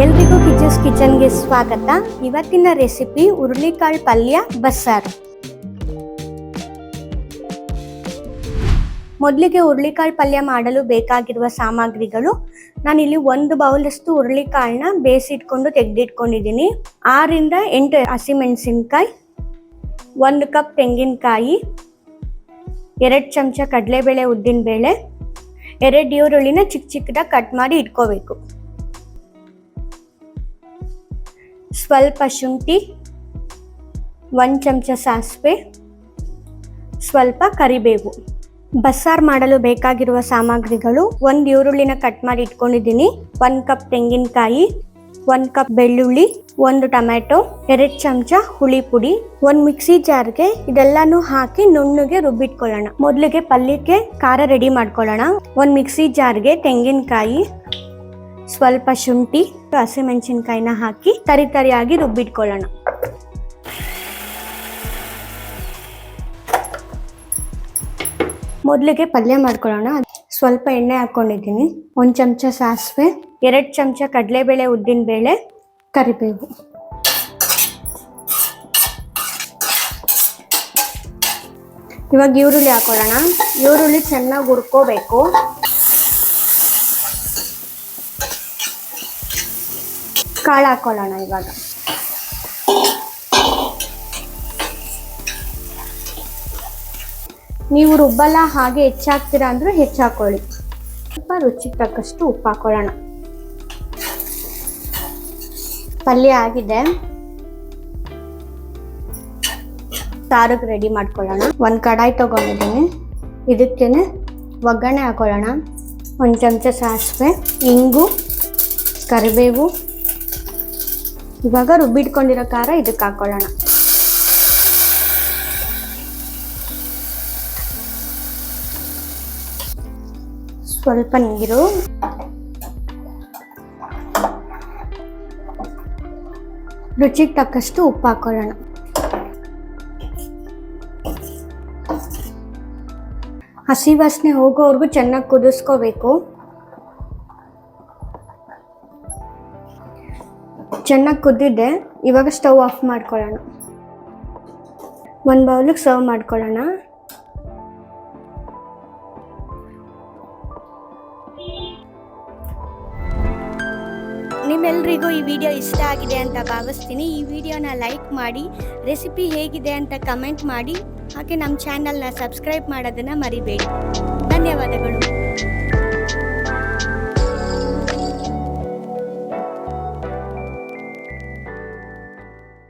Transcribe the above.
ಎಲ್ರಿಗೂ ಕಿಚಸ್ ಕಿಚನ್ಗೆ ಸ್ವಾಗತ. ಇವತ್ತಿನ ರೆಸಿಪಿ ಹುರುಳಿಕಾಳು ಪಲ್ಯ ಬಸ್ಸಾರು. ಮೊದಲಿಗೆ ಹುರುಳಿಕಾಳು ಪಲ್ಯ ಮಾಡಲು ಬೇಕಾಗಿರುವ ಸಾಮಗ್ರಿಗಳು. ನಾನಿಲ್ಲಿ ಒಂದು ಬೌಲಷ್ಟು ಹುರುಳಿಕಾಳನ್ನ ಬೇಯಿಸಿಟ್ಕೊಂಡು ತೆಗೆದಿಟ್ಕೊಂಡಿದ್ದೀನಿ. ಆರಿಂದ ಎಂಟು ಹಸಿಮೆಣಸಿನ್ಕಾಯಿ ಒಂದು ಕಪ್ ತೆಂಗಿನಕಾಯಿ, ಎರಡು ಚಮಚ ಕಡಲೆಬೇಳೆ ಉದ್ದಿನಬೇಳೆ, ಎರಡು ಈರುಳ್ಳಿನ ಚಿಕ್ಕ ಚಿಕ್ಕದಾಗಿ ಕಟ್ ಮಾಡಿ ಇಟ್ಕೋಬೇಕು. ಸ್ವಲ್ಪ ಶುಂಠಿ, ಒಂದು ಚಮಚ ಸಾಸಿವೆ, ಸ್ವಲ್ಪ ಕರಿಬೇವು. ಬಸ್ಸಾರು ಮಾಡಲು ಬೇಕಾಗಿರುವ ಸಾಮಗ್ರಿಗಳು ಒಂದು ಈರುಳ್ಳಿನ ಕಟ್ ಮಾಡಿ ಇಟ್ಕೊಂಡಿದ್ದೀನಿ. ಒಂದು ಕಪ್ ತೆಂಗಿನಕಾಯಿ, ಒಂದು ಕಪ್ ಬೆಳ್ಳುಳ್ಳಿ, ಒಂದು ಟೊಮ್ಯಾಟೊ, ಎರಡು ಚಮಚ ಹುಳಿ ಪುಡಿ. ಒಂದು ಮಿಕ್ಸಿ ಜಾರ್ಗೆ ಇದೆಲ್ಲಾನು ಹಾಕಿ ನುಣ್ಣಗೆ ರುಬ್ಬಿಟ್ಕೊಳ್ಳೋಣ. ಮೊದಲಿಗೆ ಪಲ್ಯಕ್ಕೆ ಖಾರ ರೆಡಿ ಮಾಡ್ಕೊಳ್ಳೋಣ. ಒಂದು ಮಿಕ್ಸಿ ಜಾರ್ಗೆ ತೆಂಗಿನಕಾಯಿ ಸ್ವಲ್ಪ ಶುಂಠಿ ಹಸಿಮೆಣಸಿನ್ಕಾಯಿನ ಹಾಕಿ ತರಿ ತರಿಯಾಗಿ ರುಬ್ಬಿಟ್ಕೊಳ್ಳೋಣ. ಮೊದಲಿಗೆ ಪಲ್ಯ ಮಾಡ್ಕೊಳ್ಳೋಣ. ಸ್ವಲ್ಪ ಎಣ್ಣೆ ಹಾಕ್ಕೊಂಡಿದ್ದೀನಿ ಒಂದು ಚಮಚ ಸಾಸಿವೆ, ಎರಡು ಚಮಚ ಕಡಲೆಬೇಳೆ ಉದ್ದಿನಬೇಳೆ ಕರಿಬೇವು. ಇವಾಗ ಈರುಳ್ಳಿ ಹಾಕೊಳ್ಳೋಣ. ಈರುಳ್ಳಿ ಚೆನ್ನಾಗಿ ಹುರ್ಕೋಬೇಕು. ಕಾಳು ಹಾಕೊಳ್ಳೋಣ ಇವಾಗ. ನೀವು ರುಬ್ಬಲ್ಲ ಹಾಗೆ ಹೆಚ್ಚಾಗ್ತೀರಾ ಅಂದ್ರೆ ಹೆಚ್ಚಾಕೊಳ್ಳಿ. ಸ್ವಲ್ಪ ರುಚಿಗೆ ತಕ್ಕಷ್ಟು ಉಪ್ಪು ಹಾಕೊಳ್ಳೋಣ. ಪಲ್ಯ ಆಗಿದೆ. ಸಾರಿಗೆ ರೆಡಿ ಮಾಡ್ಕೊಳ್ಳೋಣ. ಒಂದು ಕಡಾಯಿ ತಗೊಂಡಿದ್ದೀನಿ. ಇದಕ್ಕೇನೆ ಒಗ್ಗರಣೆ ಹಾಕೊಳ್ಳೋಣ. ಒಂದು ಚಮಚ ಸಾಸಿವೆ, ಇಂಗು, ಕರಿಬೇವು ಇವಾಗ ರುಬ್ಬಿಟ್ಕೊಂಡಿರೋ ಖಾರ ಇದಕ್ಕೆ ಹಾಕೊಳ್ಳೋಣ. ಸ್ವಲ್ಪ ನೀರು. ರುಚಿಗೆ ತಕ್ಕಷ್ಟು ಉಪ್ಪು ಹಾಕೊಳ್ಳೋಣ. ಹಸಿ ವಾಸನೆ ಹೋಗೋವರೆಗೂ ಚೆನ್ನಾಗಿ ಕುದಿಸ್ಕೋಬೇಕು. ಚೆನ್ನಾಗಿ ಕುದ್ದಿದೆ ಇವಾಗ ಸ್ಟವ್ ಆಫ್ ಮಾಡ್ಕೊಳ್ಳೋಣ. ಒಂದು ಬೌಲಿಗೆ ಸರ್ವ್ ಮಾಡ್ಕೊಳ್ಳೋಣ. ನಿಮ್ಮೆಲ್ರಿಗೂ ಈ ವಿಡಿಯೋ ಇಷ್ಟ ಆಗಿದೆ ಅಂತ ಭಾವಿಸ್ತೀನಿ. ಈ ವಿಡಿಯೋನ ಲೈಕ್ ಮಾಡಿ, ರೆಸಿಪಿ ಹೇಗಿದೆ ಅಂತ ಕಮೆಂಟ್ ಮಾಡಿ. ಹಾಗೆ ನಮ್ಮ ಚಾನಲ್ನ ಸಬ್ಸ್ಕ್ರೈಬ್ ಮಾಡೋದನ್ನು ಮರಿಬೇಡಿ. ಧನ್ಯವಾದಗಳು.